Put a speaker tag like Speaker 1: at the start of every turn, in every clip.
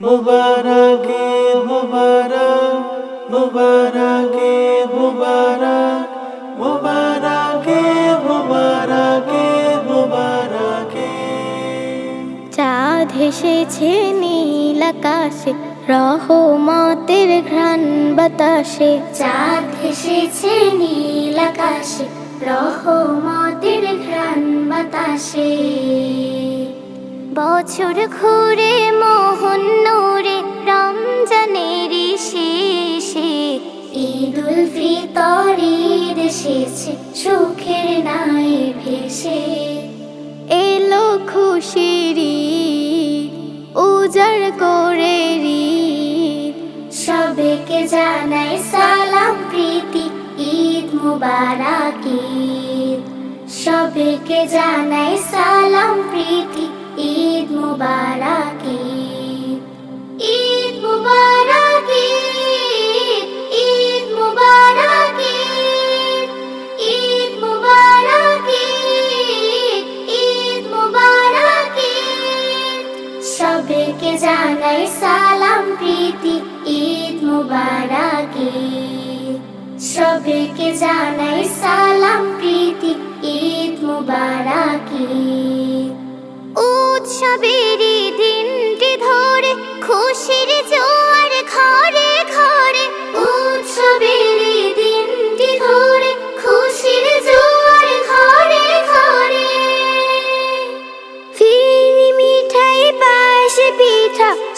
Speaker 1: মুবারক ঈদ মুবারক মুবারক ঈদ মুবারক মুবারক ঈদ মুবারক ঈদ মুবারক।
Speaker 2: চাঁদ হেসেছে নীল আকাশে রহমতের ঘ্রাণ বাতাসে চাঁদ হেসেছে নীল আকাশে রহমতের ঘ্রাণ বাতাসে বছর ঘুরে এসেছে সুখের নাই ভেসে। এলো খুশির উজাড় করে সবেকে জানাই সালাম, প্রীতি, ঈদ মুবারক ঈদ। সবেকে জানাই সালাম, প্রীতি, ঈদ মুবারক সবাইকে জানাই সালাম, প্রীতি, ঈদ মুবারক। সবেকে জানাই সালাম, প্রীতি, ঈদ মুবারক। উৎসবের দিনটি ধরে খুশির জোয়ার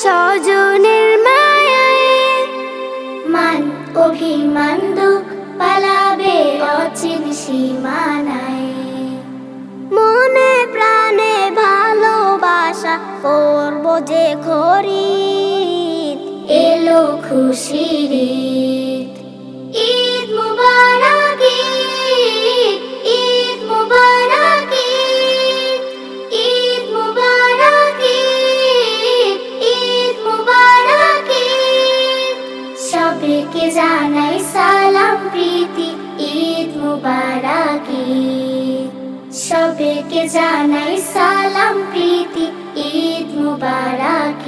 Speaker 2: স্বজনের মায়ায় মান, অভিমান দুঃখ পালাবে অচিন সীমানায়। মনে প্রাণে ভালোবাসা করব যে খরি এলো খুশির সবাইকে জানাই সালাম প্রীতি, ঈদ মুবারক। সবেকে জানাই সালাম প্রীতি, ঈদ মুবারক।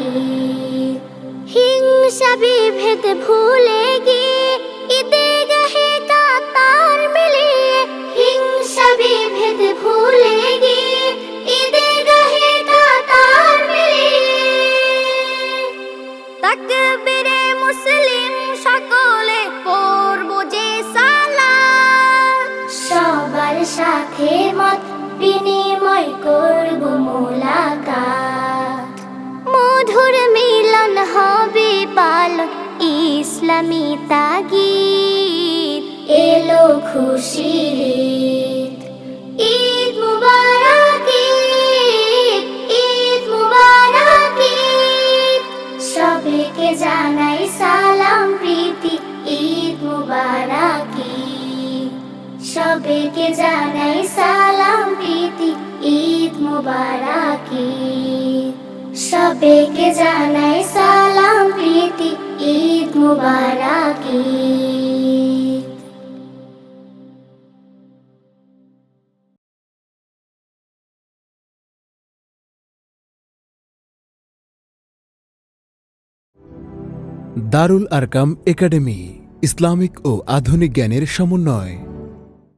Speaker 2: হিংসা বিভেদ ভুলে গিয়ে বিনিময় করব মোলাকাত। মধুর মিলন হবে পালন ইসলামী তাগিদ। এলো খুশির সবাইকে জানাই জানাই সবাইকে জানাই সালাম প্রীতি ঈদ মুবারক
Speaker 3: দারুল আরকাম একাডেমি ইসলামিক ও আধুনিক জ্ঞানের সমন্বয়।